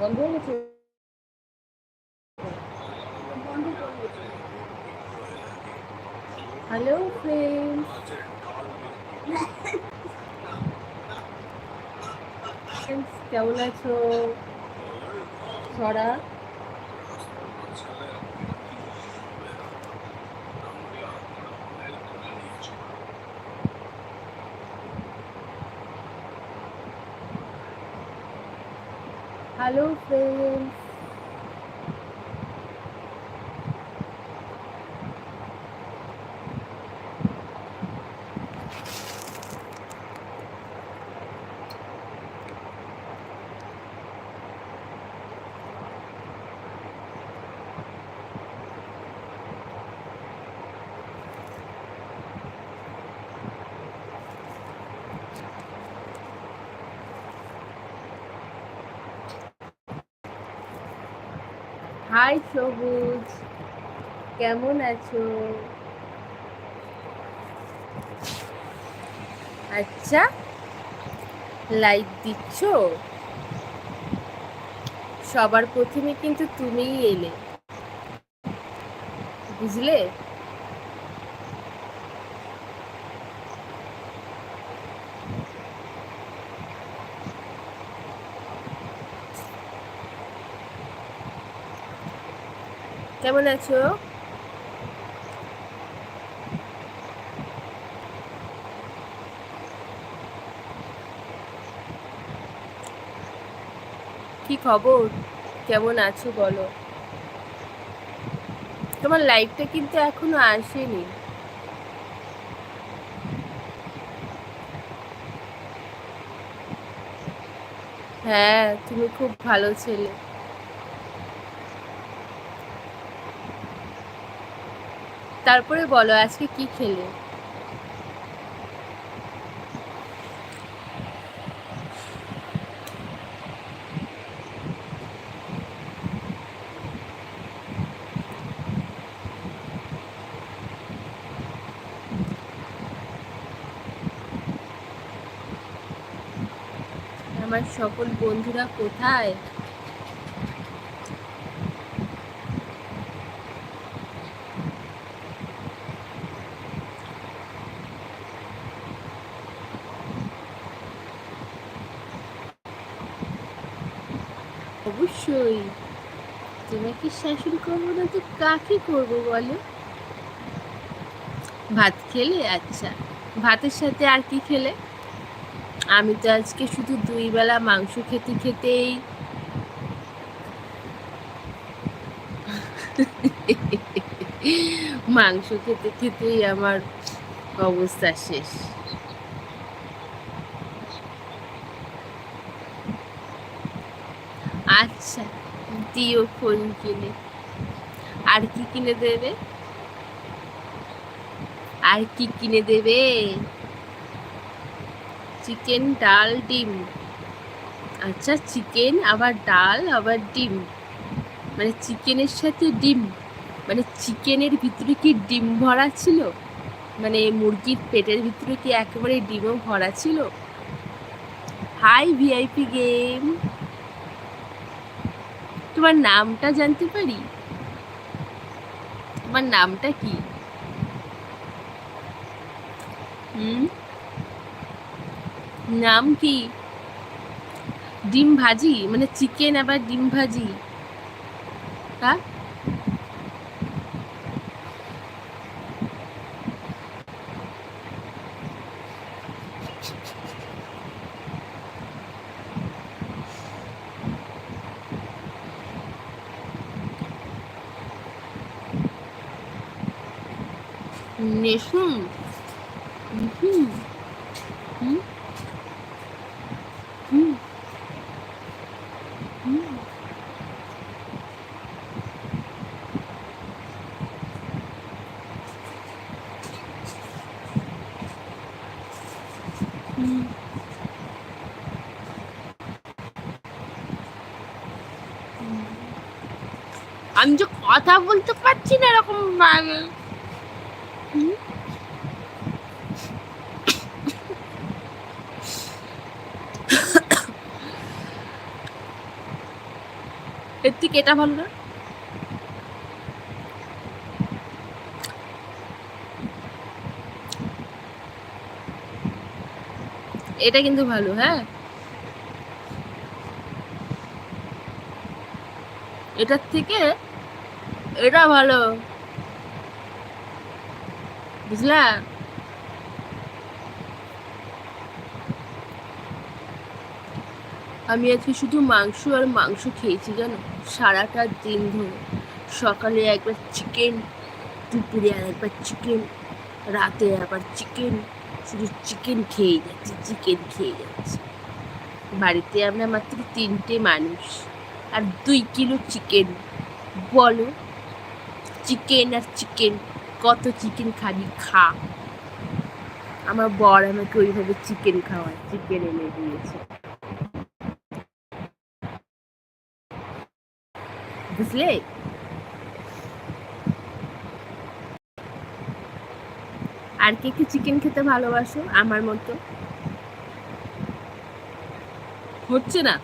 বন্ধ হয়ে গেছে হ্যালো ফ্রেন্ডস কেমন আছো? ছড়া হ্যালো ফ্রেন্ডস হাই সবুজ। কেমন আছো? আচ্ছা লাইক দিচ্ছ? সবার প্রথমে কিন্তু তুমিই এলে। বুঝলে? কেমন আছো? কি খবর? কেমন আছো বলো? তোমার লাইফটা কিন্তু এখনও আসেনি। হ্যাঁ তুমি খুব ভালো ছেলে। তারপরে বলো আজকে কি খেলে? আমার সকল বন্ধুরা কোথায় অবশ্যই তোমাকে শাসন করব না তো কাকে করব বলো? ভাত খেলে? আচ্ছা ভাতের সাথে আর কি খেলে? আমি তো আজকে শুধু দুই বেলা মাংস খেতে খেতেই মাংস খেতে খেতেই আমার অবস্থা শেষ আচ্ছা দিও ফোন কিনে। আর কি কিনে দেবে? আর কি কিনে দেবে? চিকেন, ডাল, ডিম। আচ্ছা চিকেন, আবার ডাল, আবার ডিম। মানে চিকেনের সাথে ডিম। মানে চিকেনের ভিতরে কি ডিম ভরা ছিল? মানে মুরগির পেটের ভিতরে কি একেবারে ডিমও ভরা ছিল? Hi VIP game. তোমার নামটা জানতে পারি? তোমার নামটা কি? হুম? নাম কি? ডিম ভাজি? মানে চিকেন আবার ডিম ভাজি? হ্যাঁ হুম হুম হুম হুম হুম। আমি যে কথা বলতে পারছি না এরকম ভাবে হুম? এর থেকে এটা ভালো না? এটা কিন্তু ভালো হ্যাঁ। এটার থেকে এটা ভালো। বুঝলা? আমি আজকে শুধু মাংস আর মাংস খেয়েছি, জানো? সারাটা দিন ধরে। সকালে একবার চিকেন দুপুরে আর একবার চিকেন রাতে আবার চিকেন শুধু চিকেন খেয়ে যাচ্ছি চিকেন খেয়ে যাচ্ছি। বাড়িতে আমরা মাত্র তিনটে মানুষ। আর দুই কিলো চিকেন বলো চিকেন আর চিকেন কত চিকেন খাবি? খা। আমার বর আমাকে ওইভাবে চিকেন খাওয়ায় চিকেন এনে দিয়েছে। বুঝলে আর কে কি চিকেন খেতে ভালোবাসো? আমার মতো। হচ্ছে না।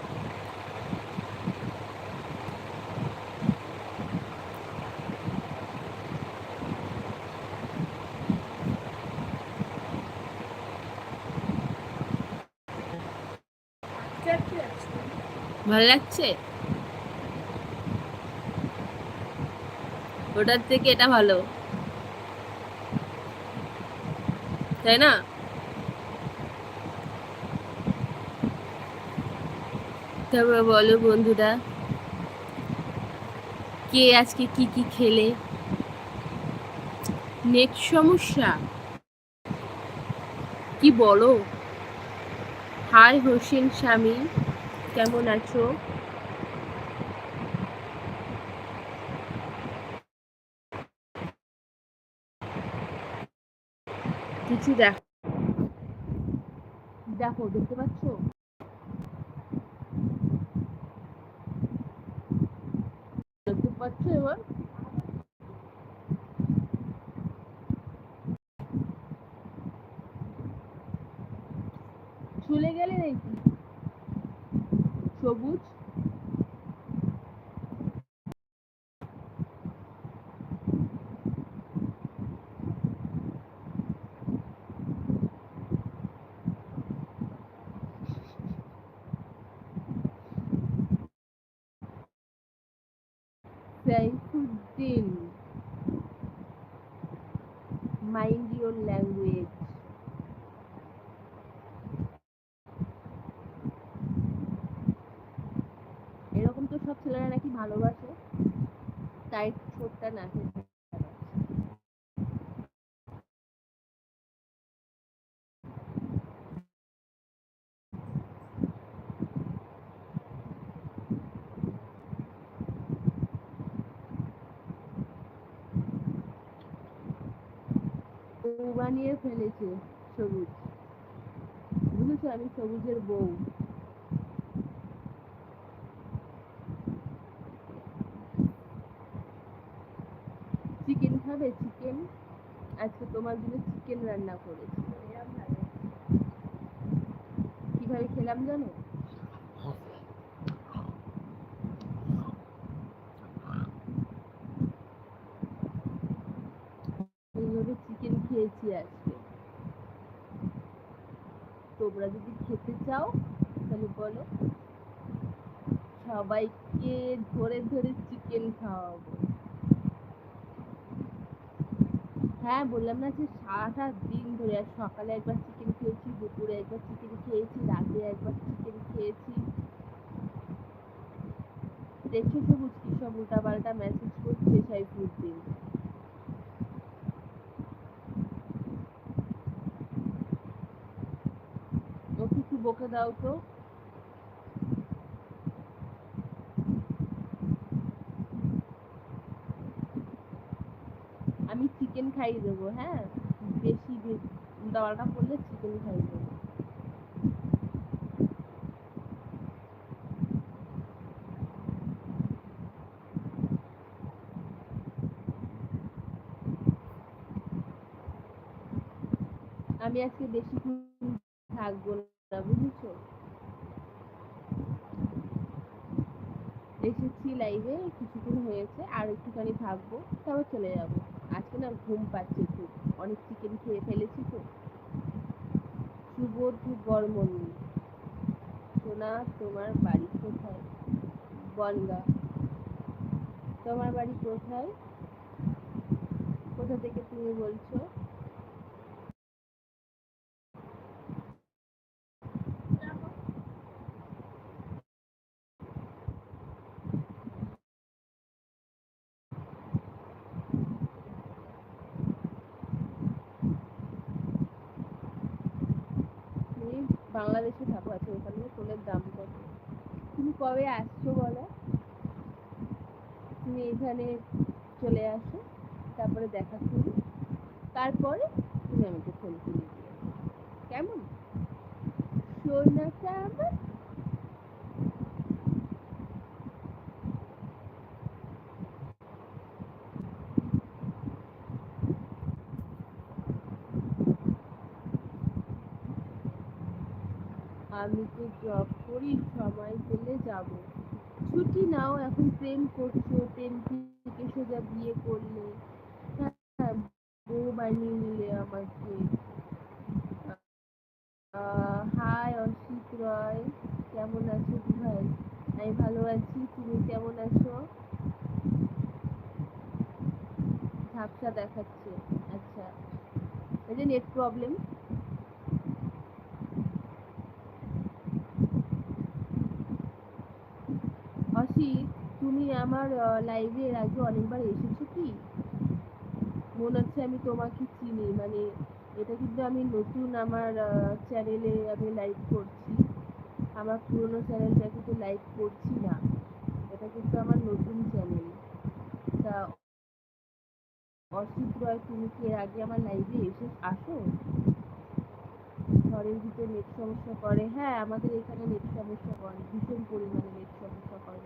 ভালো লাগছে? ওটার থেকে এটা ভালো। তাই না? তারপর বলো বন্ধুরা, কে আজকে কি কি খেলে? নেট সমস্যা? কি বলো? হাই হোসেন স্বামী, কেমন আছো? কিছু দেখো। দেখো দেখতে পাচ্ছ? দেখতে পাচ্ছ এবার? চলে গেলে নাকি সবুজ। সাইফুদ্দিন মাইন্ড ইউর ল্যাঙ্গুয়েজ এরকম তো সব ছেলেরা নাকি ভালোবাসে তাই ছোটটা নাচে বানিয়ে ফেলেছে সবুজ। বুঝেছ? আমি সবুজের বউ। চিকেন খাবে? চিকেন? আজকে তোমার জন্য চিকেন রান্না করেছি। কীভাবে খেলাম জানো এইভাবে খেয়েছি আজকে। তোমরা যদি খেতে চাও, তাহলে বলো। সবাইকে ধরে ধরে চিকেন খাওয়াবো। হ্যাঁ বললাম না যে সারাটা দিন ধরে আর সকালে একবার চিকেন খেয়েছি, দুপুরে একবার চিকেন খেয়েছি, রাতে একবার চিকেন খেয়েছি। দেখছ কি সব উল্টাপাল্টা মেসেজ করছে সাইফুদ্দিন। ওকে একটু বকে দাও তো। আমি চিকেন খাইয়ে দেবো হ্যাঁ? বেশি দাওয়াটা করলে চিকেন খাইয়ে দেবো। আমি আজকে বেশিক্ষণ থাকব না বুঝেছ এসেছি লাইভে কিছুক্ষণ হয়েছে, আর একটুখানি থাকব, তারপর চলে যাব। আজকে না ঘুম পাচ্ছে খুব অনেক চিকেন খেয়ে ফেলেছি তো। সুবোধ বর্মন সোনা, তোমার বাড়ি কোথায়? বনগা। তোমার বাড়ি কোথায়? কোথা থেকে তুমি বলছো বাংলাদেশে থাকো আছে ওখানে ফুলের দাম কত? তুমি কবে আসছো বলো? তুমি এখানে চলে আসো, তারপরে দেখা করি। তারপরে তুমি আমাকে ফোন করে দিও। কেমন? সোনাটা আমার আমি তো জব করি, সময় পেলে যাব। ছুটি নাও, এখন প্রেম করছ, প্রেম থেকে সোজা বিয়ে করলে। হ্যাঁ বউ বানিয়ে নিলে আমাকে। হাই অসিত রয়, কেমন আছো ভাই? আমি ভালো আছি, তুমি কেমন আছো? ঝাপসা দেখাচ্ছে আচ্ছা। এই যে নেট প্রবলেম অসিত তুমি আমার লাইভে এর আগে অনেকবার এসেছ কি? মনে হচ্ছে আমি তোমাকে চিনি মানে এটা কিন্তু আমি নতুন আমার চ্যানেলে আমি লাইভ করছি। আমার পুরনো চ্যানেলটা কিন্তু লাইভ করছি না। এটা কিন্তু আমার নতুন চ্যানেল তা অসিত রয় তুমি কি এর আগে আমার লাইভে এসে আসো? ঘরের ভিতরে নেট সমস্যা করে। হ্যাঁ আমাদের এখানে নেট সমস্যা করে, ভীষণ পরিমাণে নেট সমস্যা করে।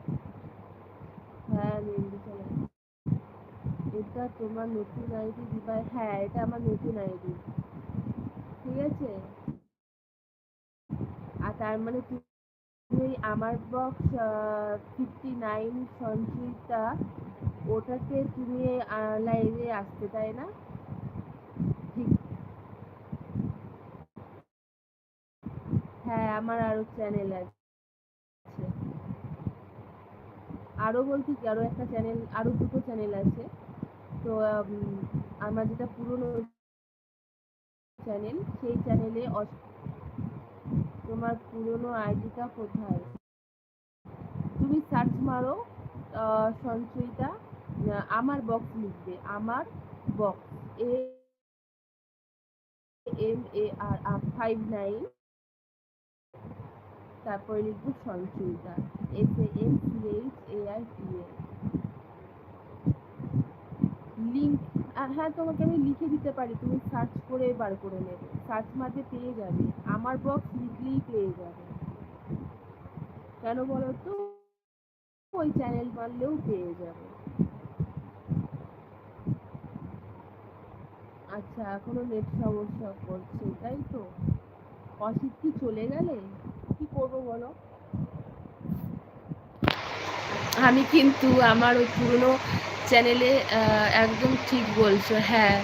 এটা তোমার নতুন আইডি দিবা হ্যাঁ এটা আমার নতুন আইডি। ঠিক আছে? আর তার মানে তুমি আমার বক্স ফিফটি নাইন সঞ্চিতা, ওটাতে তুমি লাইভে আসতে, তাই না? ঠিক। হ্যাঁ আমার আরও চ্যানেল আছে। আরও বলছি কি? আরও একটা চ্যানেল আরও দুটো চ্যানেল আছে। তো আমার যেটা পুরনো চ্যানেল সেই চ্যানেলে তোমার পুরনো আইডিটা কোথায়? তুমি সার্চ মারো সঞ্চয়িতা আমার বক্স লিখবে, আমার box A M A R R five nine তারপরে লিখব Sanchayita S A M C H A I T A link হ্যাঁ তোমাকে আমি লিখে দিতে পারি, তুমি সার্চ করে বার করে নেবে। সার্চ মারতে পেয়ে যাবে, আমার বক্স লিখলেই পেয়ে যাবে। কেন বলো তো? ওই চ্যানেল মারলেও পেয়ে যাবে। আচ্ছা এখনও নেট সমস্যা করছে, তাই তো? অসিত কি চলে গেলে? কি করব বলো? আমি কিন্তু আমার ওই পুরনো চ্যানেলে একদম ঠিক বলছো হ্যাঁ।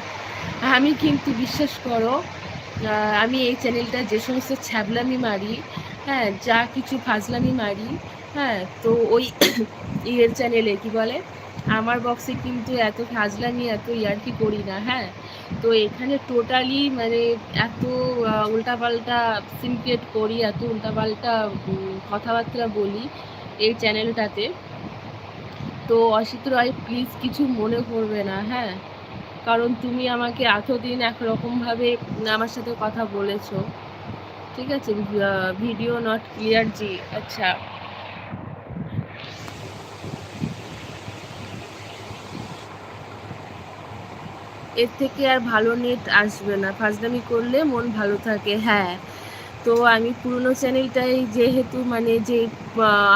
আমি কিন্তু বিশ্বাস করো আমি এই চ্যানেলটা যে সমস্ত ছ্যাবলামি মারি হ্যাঁ যা কিছু ফাজলামি মারি হ্যাঁ তো ওই ইয়ের চ্যানেলে কি বলে? আমার বক্সে কিন্তু এত ফাজলামি, এত ইয়ার্কি করি না হ্যাঁ। তো এখানে টোটালি মানে এত উল্টাপাল্টা সিনক্রেট করি, এত উল্টাপাল্টা কথাবার্তা বলি এই চ্যানেলটাতে। তো অসিত রায় প্লিজ কিছু মনে করবে না হ্যাঁ? কারণ তুমি আমাকে এতদিন একরকমভাবে আমার সাথে কথা বলেছ। ঠিক আছে? ভিডিও নট ক্লিয়ার জি আচ্ছা। এর থেকে আর ভালো নেট আসবে না। ফাজলামি করলে মন ভালো থাকে হ্যাঁ। তো আমি পুরনো চ্যানেলটাই যেহেতু মানে যে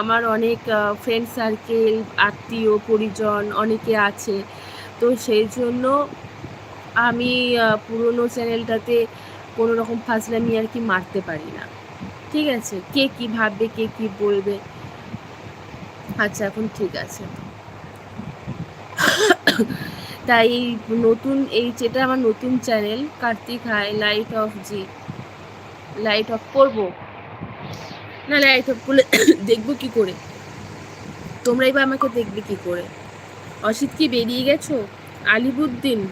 আমার অনেক ফ্রেন্ড সার্কেল আত্মীয়, পরিজন অনেকে আছে। তো সেই জন্য আমি পুরনো চ্যানেলটাতে কোনো রকম ফাজলামি আর কি মারতে পারি না। ঠিক আছে? কে কী ভাববে, কে কী বলবে? আচ্ছা এখন ঠিক আছে। তাই নতুন, এই যেটা আমার নতুন channel, Kartik hi light off জি লাইট অফ করব। না লাইট অফ করলে দেখব কি করে। তোমরাই বা আমাকে দেখবে কি করে। অসিত কি বেরিয়ে গেছো? আলিবুদ্দিন।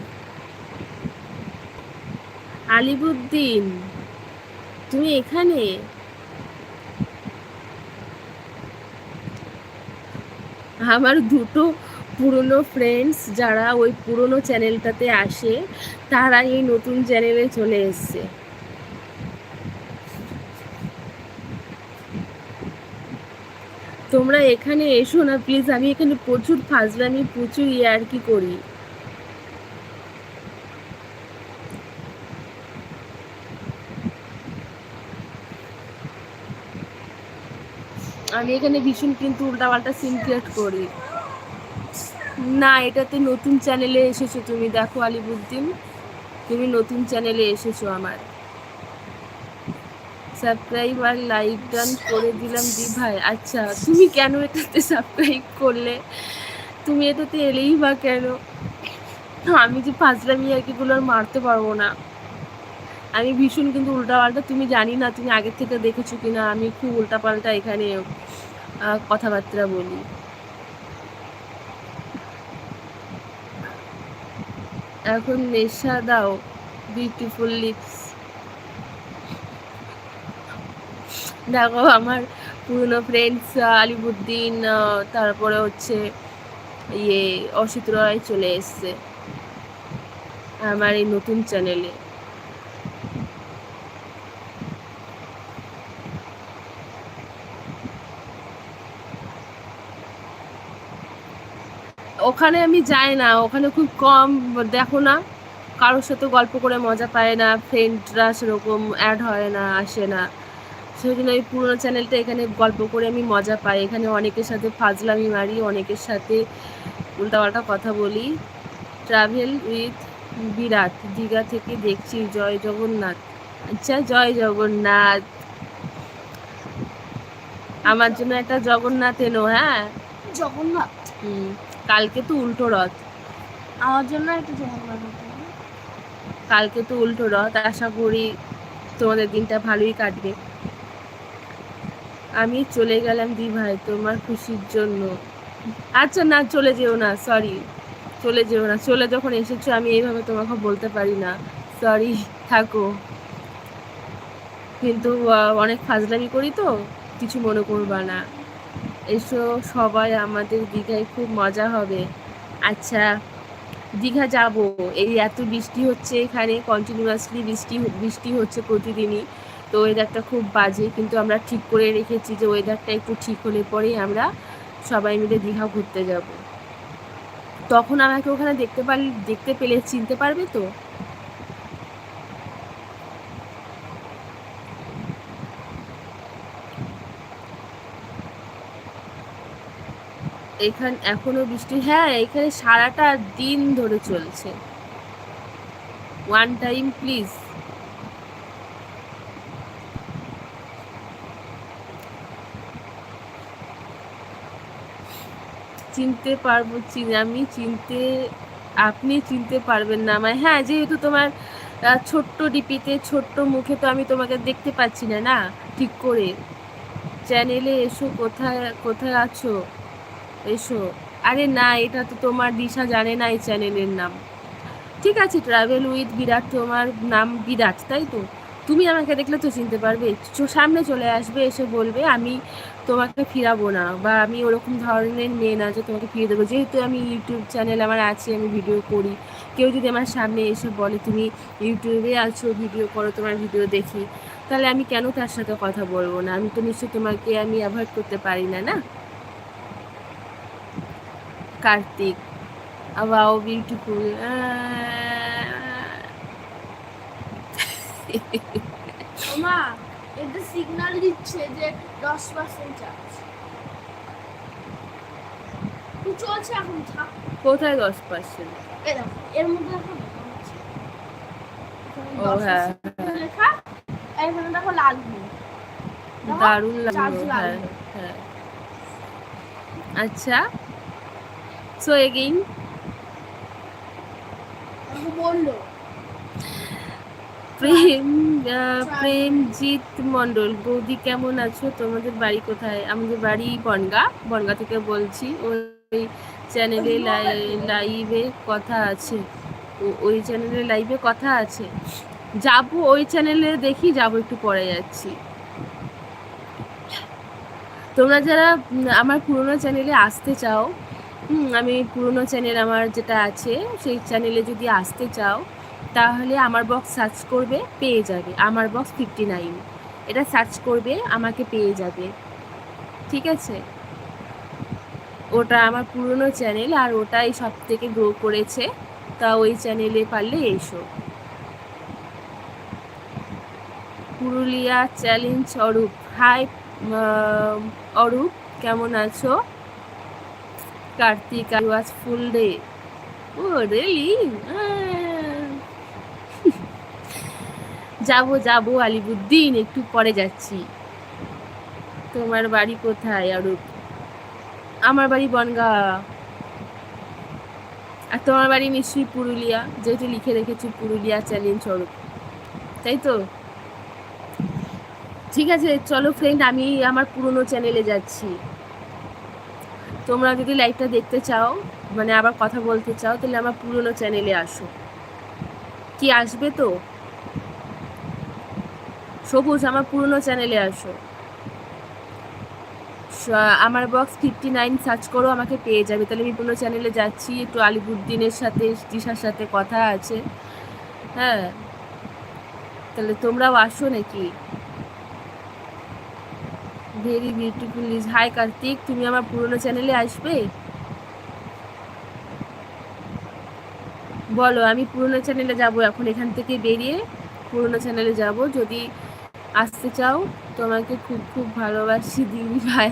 আলিবুদ্দিন, তুমি এখানে? আমার দুটো পুরনো ফ্রেন্ডস যারা ওই পুরনো চ্যানেলটাতে আসে, তারা এই নতুন চ্যানেলে চলে এসছে। তোমরা এখানে এসো না প্লিজ আমি এখানে প্রচুর ফাজলামি, প্রচুর ইয়ার্কি করি। আমি এখানে ভীষণ কিন্তু উল্টাপাল্টা সিন ক্রিয়েট করি। না, এটাতে নতুন চ্যানেলে এসেছ তুমি, দেখো আলিবুদ্দিন। তুমি নতুন চ্যানেলে এসেছ আমার। সাবস্ক্রাইব আর ডান করে দিলাম দি ভাই আচ্ছা তুমি কেন এটাতে সাবস্ক্রাইব করলে? তুমি এটাতে এলেই বা কেন? আমি যে ফাজলামি আর কিগুলো আর মারতে পারব না। আমি ভীষণ কিন্তু উল্টাপাল্টা, তুমি জানি না তুমি আগের থেকে দেখেছ কিনা, আমি খুব উল্টাপাল্টা এখানে কথাবার্তা বলি। এখন নেশা দাও বিউটিফুল লিপস দেখো, আমার পুরনো ফ্রেন্ডস আলিবুদ্দিন তারপরে হচ্ছে ইয়ে অসিত রয় চলে এসছে আমার এই নতুন চ্যানেলে ওখানে আমি যাই না, ওখানে খুব কম, দেখো না, কারোর সাথে গল্প করে মজা পায় না ফ্রেন্ডরা সেরকম অ্যাড হয় না, আসে না। সেই জন্য এই পুরোনো চ্যানেলটা এখানে গল্প করে আমি মজা পাই। এখানে অনেকের সাথে ফাজলামি মারি অনেকের সাথে উল্টাপাল্টা কথা বলি। ট্রাভেল উইথ বিরাট দীঘা থেকে দেখছি জয় জগন্নাথ। আচ্ছা জয় জগন্নাথ। আমার জন্য একটা জগন্নাথ এনো হ্যাঁ? জগন্নাথ? হুম কালকে তো উল্টো রথ। আমার জন্য একটা জগন্নাথ কালকে তো উল্টো রথ আশা করি তোমাদের দিনটা ভালোই কাটবে। আমি চলে গেলাম দি ভাই তোমার খুশির জন্য। আচ্ছা না, চলে যেও না সরি চলে যেও না, চলে যখন এসেছ, আমি এইভাবে তোমাকে বলতে পারি না। সরি থাকো। কিন্তু অনেক ফাজলামি করি তো, কিছু মনে করবা না। এসো, সবাই আমাদের দীঘায় খুব মজা হবে। আচ্ছা দীঘা যাব। এই এত বৃষ্টি হচ্ছে এখানে কন্টিনিউয়াসলি বৃষ্টি বৃষ্টি হচ্ছে প্রতিদিনই। তো ওয়েদারটা খুব বাজে, কিন্তু আমরা ঠিক করে রেখেছি যে ওয়েদারটা একটু ঠিক হলে পরেই আমরা সবাই মিলে দীঘা ঘুরতে যাব। তখন আমাকে ওখানে দেখতে পারলে দেখতে পেলে, চিনতে পারবে তো? এখান, এখনও বৃষ্টি হ্যাঁ এখানে সারাটা দিন ধরে চলছে। ওয়ান টাইম প্লিজ চিনতে পারব আমি চিনতে, আপনি চিনতে পারবেন না আমায়। হ্যাঁ যেহেতু তোমার ছোট্ট ডিপিতে ছোট্ট মুখে তো আমি তোমাকে দেখতে পাচ্ছি না না? ঠিক করে। চ্যানেলে এসো, কোথায় কোথায় আছো? এসো। আরে না, এটা তো তোমার দিশা জানে না এই চ্যানেলের নাম। ঠিক আছে ট্রাভেল উইথ বিরাট, তোমার নাম বিরাট, তাই তো? তুমি আমাকে দেখলে তো চিনতে পারবে। সামনে চলে আসবে, এসে বলবে, আমি তোমাকে ফিরাবো না। বা, আমি ওরকম ধরনের মেয়ে না যে তোমাকে ফিরে দেবো। যেহেতু আমি ইউটিউব চ্যানেল আমার আছে, আমি ভিডিও করি। কেউ যদি আমার সামনে এসে বলে, তুমি ইউটিউবে আছো ভিডিও করো, তোমার ভিডিও দেখি। তাহলে আমি কেন তার সাথে কথা বলব না? আমি তো নিশ্চয়ই তোমাকে আমি অ্যাভয়েড করতে পারি না না? কার্তিক আবাও বিউটিফুল মা এটা সিগন্যাল দিচ্ছে যে দশ পার্সেন্ট চার্জ চলছে এখন? কোথায় দশ পার্সেন্ট এর মধ্যে এখন ও হ্যাঁ। লেখা এখানে দেখো লাল দারুণ লাগল হ্যাঁ হ্যাঁ। আচ্ছা সো এগেইন বলল। প্রেম প্রেমজিৎ মণ্ডল। বৌদি কেমন আছো? তোমাদের বাড়ি কোথায়? আমাদের বাড়ি বনগা। বনগা থেকে বলছি ওই চ্যানেলে লাইভে কথা আছে। ওই চ্যানেলে লাইভে কথা আছে? যাব ওই চ্যানেলে দেখি যাব একটু পরে যাচ্ছি। তোমরা যারা আমার পুরোনো চ্যানেলে আসতে চাও হুম, আমি পুরোনো চ্যানেল আমার যেটা আছে সেই চ্যানেলে যদি আসতে চাও তাহলে আমার বক্স সার্চ করবে, পেয়ে যাবে। আমার বক্স ফিফটি নাইন এটা সার্চ করবে, আমাকে পেয়ে যাবে। ঠিক আছে? ওটা আমার পুরনো চ্যানেল আর ওটাই সব থেকে গ্রো করেছে। তা ওই চ্যানেলে পারলে এসো। পুরুলিয়া চ্যালেঞ্জ অরূপ। হাই অরূপ, কেমন আছো? Kartik I was full day oh really যাব যাব আলিবুদ্দিন, একটু পরে যাচ্ছি। তোমার বাড়ি কোথায়, অরূপ? আমার বাড়ি বনগা। আর তোমার বাড়ি নিশ্চয়ই পুরুলিয়া, যেহেতু লিখে রেখেছি পুরুলিয়া চ্যালেঞ্জ অরূপ। তাই তো? ঠিক আছে, চলো ফ্রেন্ড আমি আমার পুরনো চ্যানেলে যাচ্ছি। তোমরা যদি লাইভটা দেখতে চাও মানে আবার কথা বলতে চাও, তাহলে আমার পুরনো চ্যানেলে আসো। কি, আসবে তো? সবুজ, আমার পুরনো চ্যানেলে আসো। আমার বক্স ফিফটি নাইন সার্চ করো, আমাকে পেয়ে যাবে। তাহলে আমি পুরনো চ্যানেলে যাচ্ছি, একটু আলিবুদ্দিনের সাথে, দিশার সাথে কথা আছে। হ্যাঁ। তাহলে তোমরাও আসো নাকি? Very beautiful is hi Kartik তুমি আমার পুরনো চ্যানেলে আসবে? বলো, আমি পুরনো চ্যানেলে যাব এখন, এখান থেকে বেরিয়ে পুরনো চ্যানেলে যাব। যদি আসতে চাও? তোমাকে খুব খুব ভালোবাসি দিদি ভাই।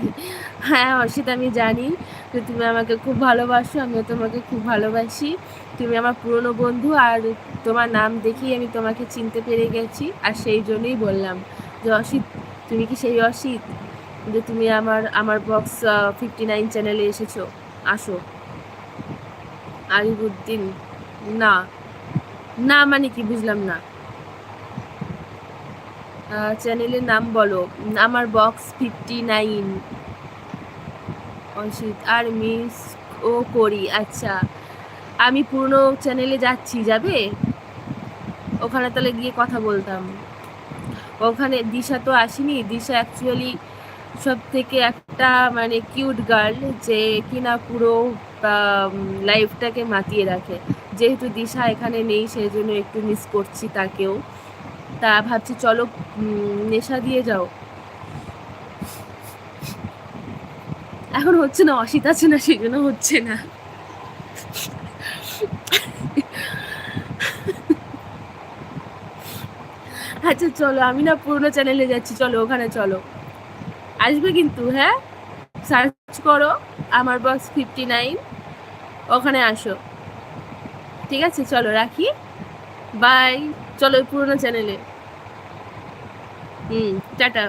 হ্যাঁ অর্ষিত আমি জানি যে তুমি আমাকে খুব ভালোবাসো, আমিও তোমাকে খুব ভালোবাসি। তুমি আমার পুরনো বন্ধু আর তোমার নাম দেখেই আমি তোমাকে চিনতে পেরে গেছি। আর সেই জন্যই বললাম যে, অসিত, তুমি কি সেই অসিত? যে তুমি আমার আমার বক্স ফিফটি নাইন চ্যানেলে এসেছ। আসো। আলিবুদ্দিন না। না মানে কি? বুঝলাম না। চ্যানেলের নাম বলো। আমার বক্স ফিফটি নাইন অসিত আর মিস ও করি আচ্ছা। আমি পুরনো চ্যানেলে যাচ্ছি, যাবে? ওখানে তাহলে গিয়ে কথা বলতাম। ওখানে দিশা তো আসেনি। দিশা অ্যাকচুয়ালি সব থেকে একটা মানে কিউট গার্ল যে কিনা পুরো লাইফটাকে মাতিয়ে রাখে। যেহেতু দিশা এখানে নেই সেই জন্য একটু মিস করছি তাকেও। তা ভাবছি চলো নেশা দিয়ে যাও। এখন হচ্ছে না, অসিত আছে না সেই জন্য হচ্ছে না। আচ্ছা চলো, আমি না পুরোনো চ্যানেলে যাচ্ছি, চলো, ওখানে চলো। আসবে কিন্তু হ্যাঁ? সার্চ করো, আমার বক্স ফিফটি নাইন ওখানে আসো। ঠিক আছে, চলো, রাখি। বাই চলো পুরোনো চ্যানেলে হুম টাটা